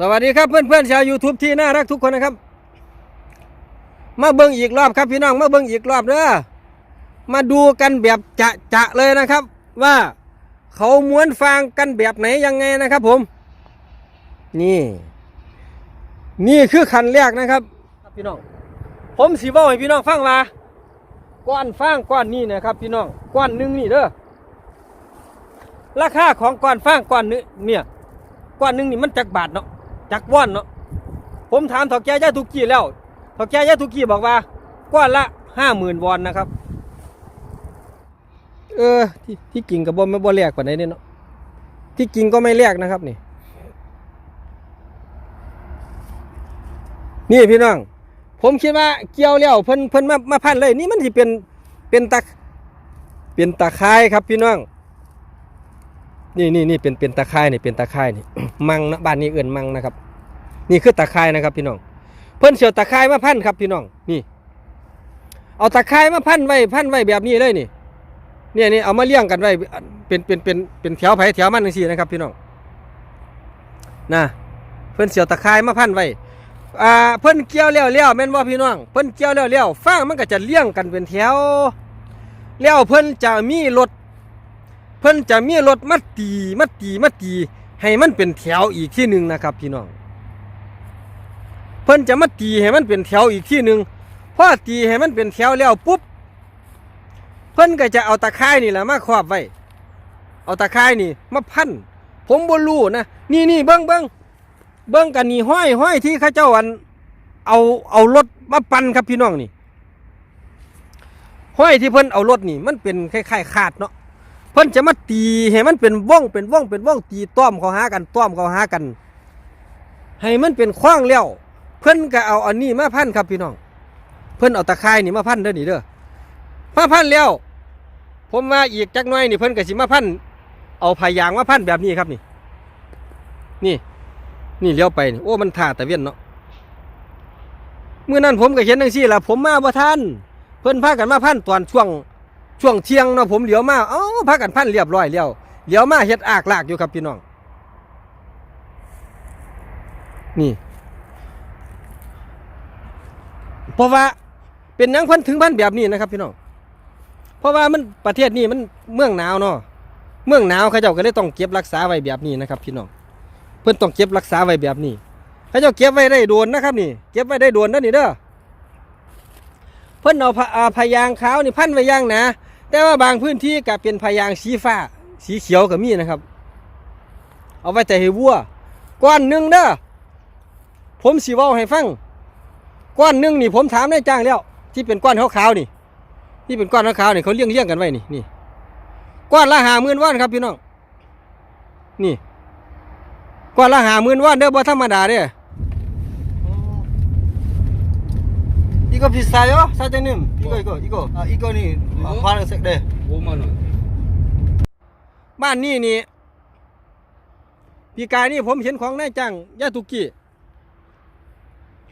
สวัสดีครับเพื่อนๆชาว YouTube ที่น่ารักทุกคนนะครับ มาเบิ้งอีกรอบครับพี่น้องมาเบิ้งอีกรอบเด้อมาดูกันแบบจะจะๆเลยนะครับ ว่าเขาม้วนฟางกันแบบไหนยังไงนะครับ ผม นี่ นี่คือขันแรกนะครับพี่น้อง ผมสีบอกให้พี่น้องฟังว่าก้อนฟางก้อนนี้นะครับ พี่น้องก้อนหนึงนี่เด้อราคาของก้อนฟางก้อนนึงเนี่ยก้อนหนึงนี่มันจักบาทเนาะ จักว่อนเนาะผมถามถอแก่ย่าทุกกี้แล้วถอแก่ย่าทุกกี้บอกว่าก้อนละห้าหมื่นวอนนะครับ เออที่ที่จริงกับบ่ไม่บ่แลกกว่าไหนเนี่ยเนาะที่จริงก็ไม่แลกนะครับนี่ นี่พี่น้อง ผมคิดว่าเกี่ยวแล้วเพิ่นเพิ่นมามาพันเลย นี่มันสิเป็นเป็นตะเป็นตะไคร้ครับพี่น้อง นี่นี่นี่เป็นเป็นตะไคร้นี่เป็นตะไคร้นี่ มังนะบ้านนี้เอื่นมังนะครับ นี่คือตะไคร้นะครับ พี่น้อง เพิ่นเสียวตะไคร้มาพันครับ พี่น้องนี่ เอาตะไคร้มาพันไว้พันไว้แบบนี้เลยนี่ เนี่ยนี่เอามาเลี้ยงกันไว้เป็นเป็นเป็นเป็นแถวไผ่แถวมันจังซี่นะครับ พี่น้องนะเพิ่นเสียวตะไคร้มาพันไว้อ่าเพิ่นเกี่ยวแล้วแล้วแม่นบ่พี่น้องเพิ่นเกี่ยวแล้วแล้วฟางมันก็จะเลี้ยงกันเป็นแถวแล้วเพิ่นจะมีรถ พิ่นจะมีรถมาตีมาตีมาตี ให้มันเป็นแถวอีกที่หนึ่งนะครับ พี่น้อง เพิ่นจะมาตีให้มันเป็นแถวอีกที่หนึ่งพอตีให้มันเป็นแถวแล้วปุ๊บ เพิ่นก็จะเอาตะไคร่นี่แหละมาครอบไว้ เอาตะไคร่นี่มาพัน ผมบ่รู้นะ นี่นี่เบิ้งเบิ้งเบิ้งกันนี่ห้อยห้อยที่ข้าเจ้าอัน เอาเอารถมาปั่นครับพี่น้องนี่ ห้อยที่เพิ่นเอารถนี่ มันเป็นคล้ายๆขาดเนาะ พิ่นจะมาตีให้มันเป็นว่องเป็นว่องเป็นว่องตีต้อมเขาหากันต้อมเขาหากัน ให้มันเป็นคว้างแล้ว เพิ่นก็เอาอันนี้มาพันครับพี่น้อง เพิ่นเอาตะไคร่นี่มาพันเด้อนี่เด้อมาพันแล้ว ผมว่าอีกจักหน่อยนี่เพิ่นก็สิมาพันเอาพายางมาพันแบบนี้ครับนี่ นี่ นี่เลี้ยวไปนี่โอ้มันท่าแตะเวียนเนาะเมื่อนั้นผมก็เห็นจังซี่ละผมมาบ่ทันเพิ่นพากันมาพันตอนช่วง ช่วงเที่ยงเนาะผมเหลียวมาเอ้าพากันพันเรียบร้อยแล้วเหลียวมาเฮ็ดอากลากอยู่ครับพี่น้อง นี่เพราะว่าเป็นหยังพันถึงพันแบบนี้นะครับพี่น้อง เพราะว่ามันประเทศนี้มันเมืองหนาวเนาะเมืองหนาวเขาเจ้าก็เลยต้องเก็บรักษาไว้แบบนี้นะครับพี่น้อง เพื่อนต้องเก็บรักษาไว้แบบนี้เขาเจ้าเก็บไว้ได้โดนนะครับนี่ เก็บไว้ได้โดนนั่นนี่เด้อ เพิ่อนเอาพายางขาวนี่พันไว้ย่างนะ แต่ว่าบางพื้นที่ก็เป็นพยางสีฟ้า สีเขียวก็มีนะครับ เอาไว้แต่ให้วัวก้อนหนึ่งเด้อผมสิเว้าให้ฟังก้อนหนึ่งนี่ผมถามได้จ้างแล้ว ที่เป็นก้อนขาวๆนี่ ที่เป็นก้อนขาวๆนี่เขาเลี้ยงเลี้ยงกันไว้นี่นี่ก้อนละหาหมื่นว่านครับพี่น้องนี่ก้อนละหาหมื่นว่านเด้อบ่ธรรมดาเด้อ 이거 비싸요? 사장님 이거 이거 이거 아 이거니 이거? 파란색 네 5만 원. บ้านนี่นี่ปีกายนี่ผมเห็นของนายจ้างยาตุกี้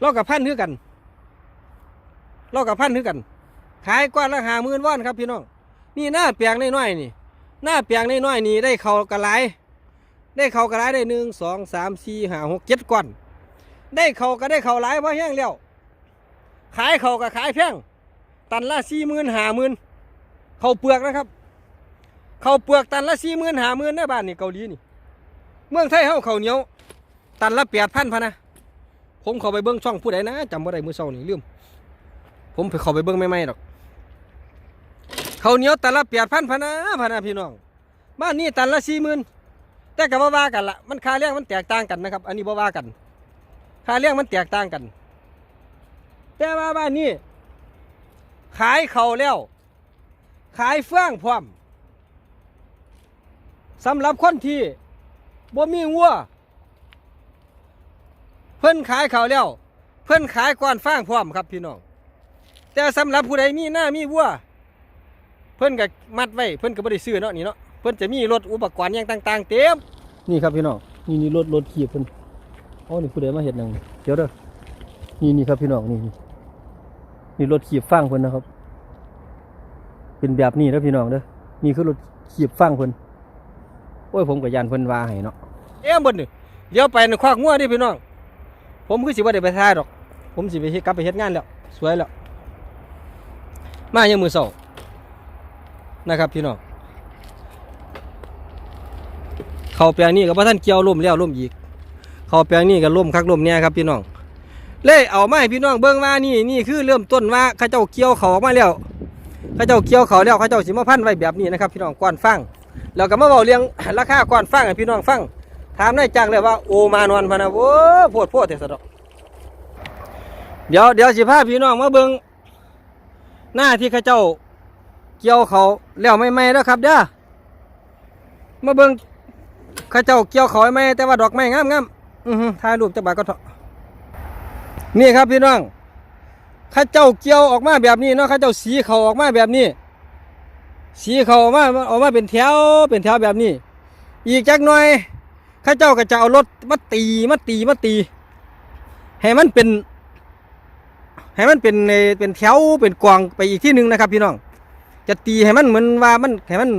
เรากับพันคือกันเรากับพันคือกัน ขายก้อนละหาหมื่นว่อนครับพี่น้อง นี่หน้าเปียงน้อยๆนี่ หน้าเปียงน้อยๆนี่ได้เขากระไรได้เขากระไรได้หนึ่งสองสามสี่ห้าหกเจ็ดก้อน ได้เขาก็ได้เขาหลายเพราะแห้งแล้ว ขายเขาก็ขายแพงตันละสี่หมื่นห้าหมื่นเขาเปลือกนะครับ เขาเปลือกตันละสี่หมื่นห้าหมื่นในบ้านนี่เกาหลีนี่ เมืองไทยเฮาเขาเหนียว ตันละแปดพันพะนะ ผมเข้าไปเบิ้งช่องผู้ใดนะจำบ่ได้มือเช้านี่ลืมผมไปเข้าไปเบิ้งไม่ไม่หรอก เขาเหนียวตันละแปดพันพะนะพะนะพี่น้อง บ้านนี้ตันละสี่หมื่นแต่ก็บ่ว่ากันละมันค่าเลี้ยงมันแตกต่างกันนะครับ อันนี้บ่ว่ากัน ค่าเลี้ยงมันแตกต่างกัน แต่ว่าบ้านนี้ ขายเขาแล้ว ขายเฟื่องพร้อมสำหรับคนที่บ่มีวัว เพิ่นขายเขาแล้ว เพิ่นขายก้อนฟางพร้อมครับพี่น้อง แต่สำหรับผู้ใดมีหน้ามีวัว เพิ่นก็มัดไว้ เพิ่นก็บ่ได้ซื้อเนาะนี่เนาะ เพิ่นจะมีรถอุปกรณ์อย่างต่าง ๆ เต็ม นี่ครับพี่น้อง นี่นี่รถรถขีบเพิ่นอ๋อนี่ผู้ใดมาเฮ็ดหยังนี่เดี๋ยวเด้อนี่นี่ครับพี่น้องนี่ นี่รถขีบฟางเพิ่นนะครับ เป็นแบบนี้แล้วพี่น้องเด้อนี่คือรถขีบฟางเพิ่นโอ้ยผมกับยานเพิ่นว่าให้เนาะเอ๊ะบนนี่เดี๋ยวไปในควักงัวดิพี่น้อง ผมคือสิบ่ได้ไปทายดอก ผมสิไปเฮ็ดกลับไปเฮ็ดงานแล้วสวยแล้วมายังมือเสานะครับพี่น้องเขาแปลงนี้กับพ่ท่านเกี่ยวล่มแล้วล่มอีกเขาแปลงนี้ก็ล่มคักล่มเนี่ยครับพี่น้อง เลยเอามาให้พี่น้องเบิ่งว่านี่นี่คือเริ่มต้นว่าเขาเจ้าเกี่ยวเขาออกมาแล้วเขาเจ้าเกี่ยวเขาแล้วเขาเจ้าสิมาพันไว้แบบนี้นะครับ พี่น้องก้อนฟังแล้วก็มาบอกเรื่องราคาก้อนฟังให้พี่น้องฟังถามนายจ้างเลยว่าโอมานอนพนะโอ้โพดโพดเถอะสะดอกเดี๋ยวเดี๋ยวสิพาพี่น้องมาเบิ่งหน้าที่เขาเจ้าเกี่ยวเขาแล้วไม่ไม่แล้วครับเด้อมาเบิ่งเขาเจ้าเกี่ยวเขาไม่แต่ว่าดอกไม้งามงามอือหือถ่ายรูปจักบาก็เถอะ นี่ครับพี่น้องข้าเจ้าเกี่ยวออกมาแบบนี้เนาะข้าเจ้าสีเขาออกมาแบบนี้ สีเขาออกมาออกมาเป็นแถวเป็นแถวแบบนี้ อีกจักหน่อยข้าเจ้าก็จะเอารถมาตีมาตีมาตี ให้มันเป็น ให้มันเป็นในเป็นแถวเป็นกวางไปอีกที่หนึ่งนะครับ พี่น้อง จะตีให้มันเหมือนว่ามันให้มัน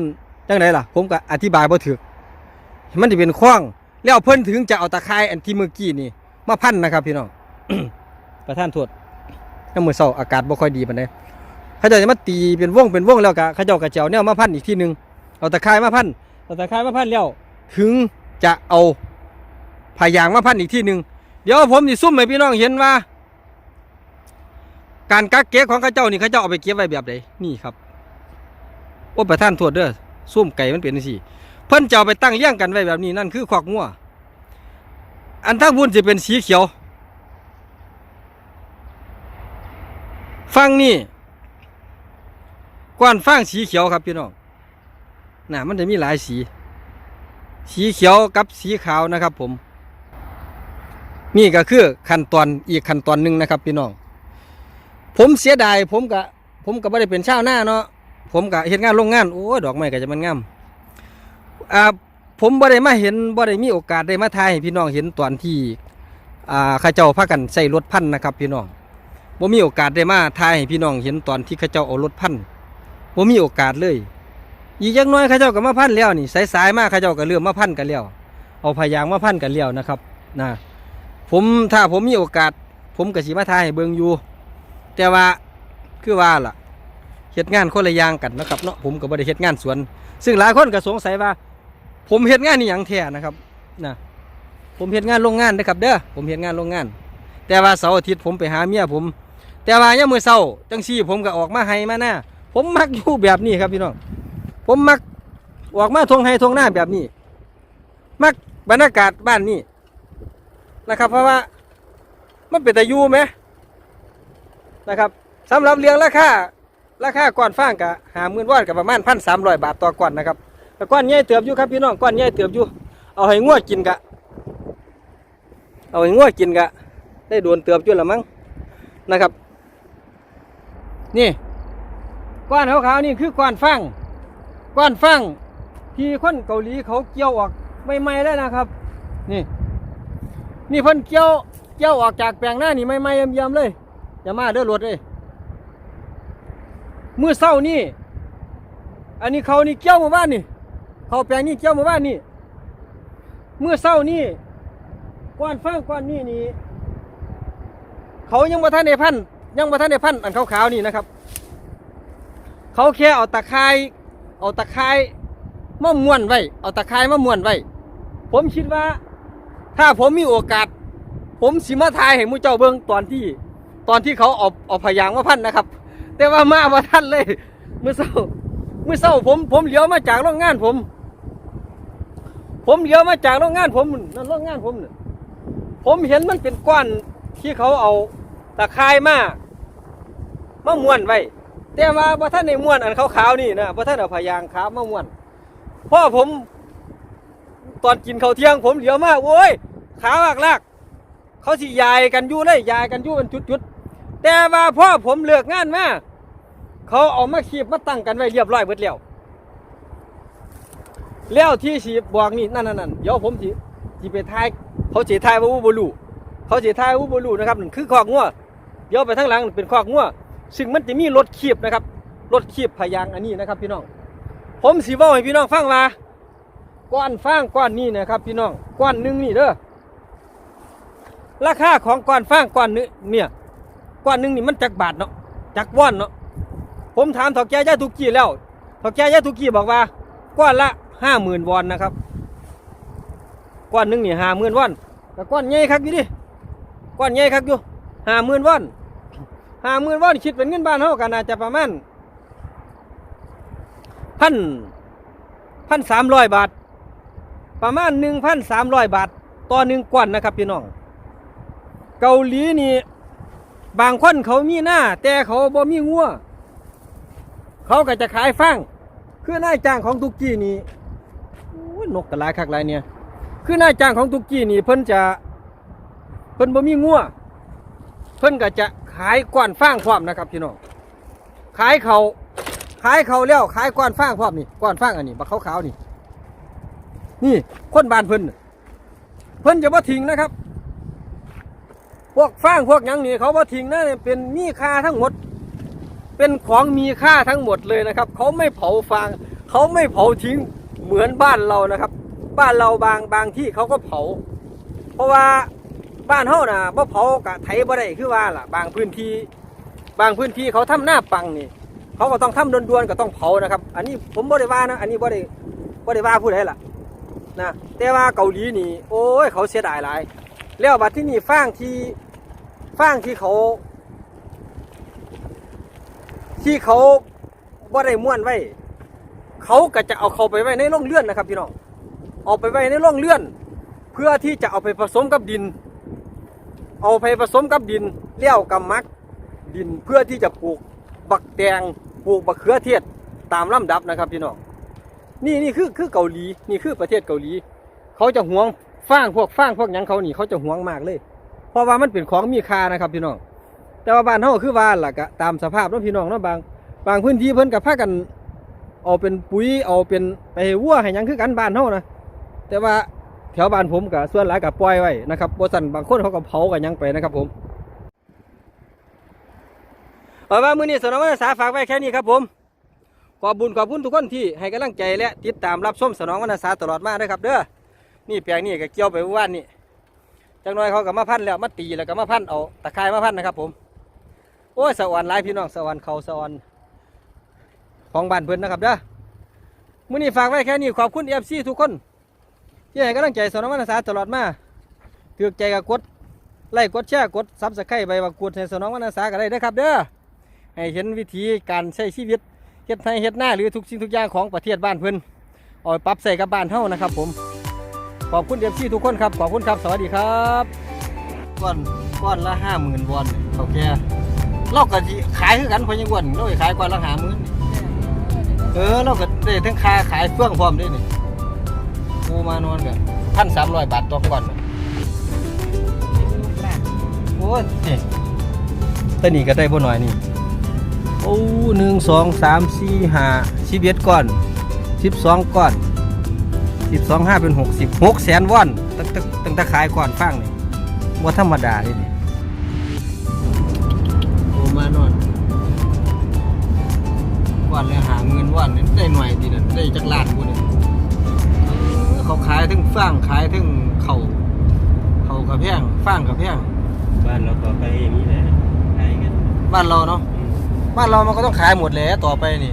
จังไดล่ะ ผมก็อธิบายบ่ถูกให้มันจะเป็นคว้างแล้วเพิ่นถึงจะเอาตะไคร้อันที่เมื่อกี้นี่มาพันนะครับพี่น้อง ประท่านโทษน้ำมือเศร้าอากาศบ่ค่อยดีปานใดเขาเจะมาตีเป็นวงเป็นวงแล้วก็เขาเจ้ากระเจียวเนี่ยมาพันอีกทีหนึ่งเอาตะไคร้มาพันเอาตะไคร้มาพันแล้วถึงจะเอาพายางมาพันอีกทีหนึ่งเดี๋ยวผมสิซุ่มให้พี่น้องเห็นว่า การกักเก็บของเขาเจ้านี่เขาเจ้าเอาไปเก็บไว้แบบใดนี่ครับโอ้ประท่านโทษเด้อซุ่มไก่มันเป็นจังซี่เพิ่นจะเอาไปตั้งเลี้ยงกันไว้แบบนี้นั่นคือขอกงัวอันทั้งบุญจะเป็นสีเขียว ฟังนี่ก้อนฟางสีเขียวครับพี่น้องน่ะมันจะมีหลายสี สีเขียวกับสีขาวนะครับ ผม นี่ก็คือขั้นตอนอีกขั้นตอนหนึ่งนะครับ พี่น้อง ผมเสียดายผมกะผมก็ไม่ได้เป็นชาวนาเนาะผมกะเห็นงานโรงงานโอ้ดอกไม้ก็จะมันงามอ่าผมบ่ได้มาเห็นบ่ได้มีโอกาสได้มาถ่ายให้พี่น้องเห็นตอนที่อ่าข้าเจ้าพากันใส่รถพันธ์นะครับ พี่น้อง บ่มีโอกาสได้มาถ่ายให้พี่น้องเห็นตอนที่เขาเจ้าเอารถพันบ่มีโอกาสเลย อีกอย่งน้อยเขาเจ้าก็มาพันแล้วนี่สายๆมาเขาเจ้าก็เริ่มมาพันกันแล้วเอาพยางมาพันกันแล้วนะครับนะผมถ้าผมมีโอกาส ผมก็สิมาถ่ายให้เบิ่งอยู่ แต่ว่าคือว่าล่ะเฮ็ดงานคนละอย่างกันนะครับเนาะผมก็บ่ได้เฮ็ดงานสวน ซึ่งหลายคนก็สงสัยว่า ผมเฮ็ดงานนี่หยังแท้นะครับนะผมเฮ็ดงานโรงงานเด้อครับเด้อผมเฮ็ดงานโรงงาน แต่ว่าเสาร์อาทิตย์ผมไปหาเมียผม แต่ว่าย่ามือเสาร์จังซี่ผมก็ออกมาให้มาหน้าผมมักอยู่แบบนี้ครับพี่น้องผมมักออกมาทงให้ทงหน้าแบบนี้ มักบรรยากาศบ้านนี้นะครับ เพราะว่ามันเป็นตะยูไหมนะครับสำหรับเลี้ยงราคาราคาก้อนฟางกับหาหมื่นวอนกับประมาณพันสามร้อยบาทต่อก้อนนะครับแต่ก้อนใหญ่เติบอยู่ครับพี่น้องก้อนใหญ่เติบอยู่เอาให้งัวกินกะ เอาให้งัวกินกะ ได้โดนเติบจุดละมั้งนะครับ นี่ก้อนขาวๆนี่คือก้อนฟังก้อนฟังที่คนเกาหลีเขาเกี่ยวออกใหม่ๆแล้วนะครับ นี่ นี่เพิ่นเกี่ยวเกี่ยวออกจากแปลงหน้านี่ใหม่ๆเยี่ยมๆเลยอย่ามาเด้อรถเลยมือเศร้านี่ อันนี้เขานี่เกี่ยวหมู่บ้านนี่ เขาแปลงนี่เกี่ยวหมู่บ้านนี่มือเศร้านี่ก้อนฟางก้อนนี่นี่เขายังมาท่านในพันธุ์ ยังมาท่านในพันธุ์อันขาวๆนี่นะครับ เขาแค่เอาตะไคร้เอาตะไคร้มาม้วนไว้ เอาตะไคร้มาม้วนไว้ ผมคิดว่า ถ้าผมมีโอกาส ผมสิมาทายให้หมูเจ้าเบิ้งตอนที่ ตอนที่เขาเอาเอาพยางมาพันนะครับ แต่ว่ามาว่าท่านเลยเมื่อเช้าเมื่อเช้าผมผมเหลียวมาจากโรงงานผม ผมเหลียวมาจากโรงงานผมนั่นโรงงานผมน่ะผมเห็นมันเป็นก้อนที่เขาเอาตะไคร้มา มาม้วนไว้แต่ว่าพระท่านในม้วนอันขาวๆนี่นะพระท่านเอาพยางขาวมาม้วนพ่อผมตอนกินข้าวเที่ยงผมเหลียวมากโอ้ยขาวลากลากเขาสิยายกันยู่เลยยายกันยู่เป็นจุดๆแต่ว่าพ่อผมเลือกงานมาเขาเอามาขีบมาตั้งกันไว้เรียบร้อยเบิดแล้วแล้วที่สีบอกนี่นั่นนั่นๆๆเดี๋ยวผมสิสิไปทายเขาเสียทายว่าอุบลูเขาเสียทายว่าอุบลูนะครับนั่นคือคอกงัวเดี๋ยวไปทางหลังเป็นคอกงัว ซึ่งมันจะมีรถขีบนะครับรถขีบพยางอันนี้นะครับ พี่น้อง ผมสีว่าให้พี่น้องฟังว่าก้อนฟางก้อนนี้นะครับ พี่น้องก้อนหนึงนี่เด้อราคาของก้อนฟางก้อนนึเนี่ยก้อนหนึงนี่มันจักบาทเนาะจักว่อนเนาะผมถามถอกแก่ย่าทุกี้แล้วถอกแก่ย่าทุกี้บอกว่าก้อนละห้าหมื่นวอนนะครับก้อนหนึงนี่ห้าหมื่นวอนแต่ก้อนใหญ่คักอยู่ดิก้อนใหญ่คักอยู่ห้าหมื่นวอน ห้าหมื่นวอนคิดเป็นเงินบ้านเท่ากันอาจจะประมาณพันพันสามร้อยบาท ประมาณหนึ่งพันสามร้อยบาทต่อหนึ่งก้อนนะครับพี่น้อง เกาหลีนี่บางคนเขามีหน้า แต่เขาบ่มีงัวเขาก็จะขายฟางคือนายจ้างของตุกกี้นี่โอ้ยนกกระลายคักหลายเนี่ย คือนายจ้างของตุกกี้นี่เพิ่นจะเพิ่นบ่มีงัวเพิ่นก็จะ ขายก้อนฟางพร้อมนะครับพี่น้องขายเขาขายเขาแล้วขายก้อนฟางพร้อมนี่ก้อนฟางอันนี้บักขาวๆนี่ นี่คนบานเพิ่นเพิ่นจะบ่าทิ้งนะครับ พวกฟางพวกยังนี่เขาบ่าทิ้งนะเนี่ยเป็นมีค่าทั้งหมด เป็นของมีค่าทั้งหมดเลยนะครับ เขาไม่เผาฟางเขาไม่เผาทิ้งเหมือนบ้านเรานะครับ บ้านเราบางบางที่เขาก็เผา เพราะว่า บ้านเฮาน่ะบ่เผากะไถบ่ได้คือว่าล่ะ บางพื้นที่ บางพื้นที่เขาทำหน้าปังนี่เขาก็ต้องทำด่วนๆก็ต้องเผานะครับ อันนี้ผมบ่ได้ว่านะ อันนี้บ่ได้บ่ได้ว่าผู้ใดล่ะนะแต่ว่าเกาหลีนี่ โอ้ย เขาเสียดายหลายแล้วบัดที่นี่ฟางที่ฟางที่เขา ที่เขาบ่ได้ม้วนไว้ เขาก็จะเอาเขาไปไว้ในร่องเลื่อนนะครับพี่น้องเอาไปไว้ในร่องเลื่อน เพื่อที่จะเอาไปผสมกับดิน เอาไปผสมกับดินเลี้ยวกับมัก ดินเพื่อที่จะปลูกบักแตงปลูกบักเขือเทศตามลำดับนะครับพี่น้องนี่นี่คือคือเกาหลีนี่คือประเทศเกาหลี เขาจะห่วงฟางพวกฟางพวกยังเขานี่เขาจะห่วงมากเลย เพราะว่ามันเป็นของมีค่านะครับพี่น้องแต่ว่าบ้านเฮาคือว่าล่ะก็ตามสภาพเนาะพี่น้องเนาะบางบางพื้นที่เพิ่นกับพากันเอาเป็นปุ๋ยเอาเป็นไอ้วัวให้ยังคือกันบ้านเฮานะแต่ว่า แถวบ้านผมก็ส่วนหลายก็ปล่อยไว้นะครับบ่ซั่นบางคนเขาก็เผากันยังไปนะครับผมเอาว่ามือนี้สนองวรรณสาฝากไว้แค่นี้ครับผม ขอบบุญขอบคุณทุกคนที่ให้กำลังใจและติดตามรับชมสนองวรรณสาตลอดมาด้วยครับเด้อ นี่แปลงนี่ก็เกี่ยวไปเมื่านนี่จังน้อยเขาก็มาพันแล้วมาตีแล้วก็มาพันเอาตะไคร้มาพันนะครับผม โอ้ยสวรรค์หลายพี่น้องสวรรค์เขาสวรรค์ของบ้านเพิ่อนนะครับเด้อ มือนี้ฝากไว้แค่นี้ขอบคุณเอฟซีทุกคน ที่ให้กำลังใจสนองวรรณสาตลอดมาถือใจก็กดไลค์กดแชร์กดซับสไครต์ใบบักกดให้สนองวรรณสาก็ได้เด้อครับ เด้อให้เห็นวิธีการใช้ชีวิตเฮ็ดไทยเฮ็ดหน้าหรือทุกสิ่งทุกอย่างของประเทศบ้านเพิ่อนเอาปรับใส่กับบ้านเฮานะครับ ผม ขอบคุณเอฟซีทุกคนครับ ขอบคุณครับสวัสดีครับก้อนก้อนละห้าหมื่นวอนเขาแก่เราก็ขายคือกันพอยังวนเราขายก้อนละห้าหมื่นเออเราก็ได้ทั้งค่าขายเฟื่องพร้อมด้วยนี่ โอ้มานอนกันพันสามร้อยบาทต่อก้อนโอ้ยตัวนี้ก็ได้บ่น้อยนี่ โอ้หนึ่งสองสามสี่ห้าสิบเอ็ดก้อนสิบสองก้อนสิบสองห้าเป็นหกสิบหกแสนวอนตั้งตั้งตั้งแต่ขายก้อนฟังนี่ว่าธรรมดาเลยนี่โอ้มานอนก้อนเลยหาเงินวอนนี่ได้หน่อยดีนะได้จักล้านกูเนี่ย เออเขาขายถึงฟางขายถึงเขาเขากระแพงฟางกระแพงบ้านเราก็ไปอย่างนี้แหละขายกันบ้านเราเนาะอืมบ้านเรามันก็ต้องขายหมดแหล้วต่อไปนี่